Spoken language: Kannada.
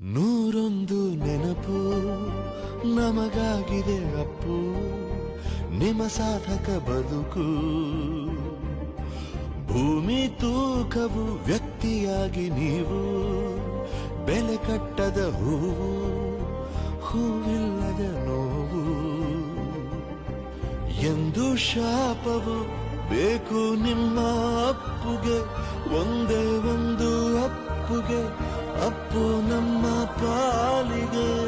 ನೂರೊಂದು ನೆನಪು ನಮಗಾಗಿದೆ ಅಪ್ಪು, ನಿಮ್ಮ ಸಾಧಕ ಬದುಕು. ಭೂಮಿ ತೂಕವು ವ್ಯಕ್ತಿಯಾಗಿ ನೀವು, ಬೆಲೆ ಕಟ್ಟದ ಹೂವು, ಹೂವಿಲ್ಲದ ನೋವು. ಎಂದು ಶಾಪವು ಬೇಕು ನಿಮ್ಮ ಅಪ್ಪುಗೆ, ಒಂದೇ ಒಂದು ಅಪ್ಪುಗೆ ಅಪ್ಪು ನಮ್ಮ ಪಾಲಿಗೆ.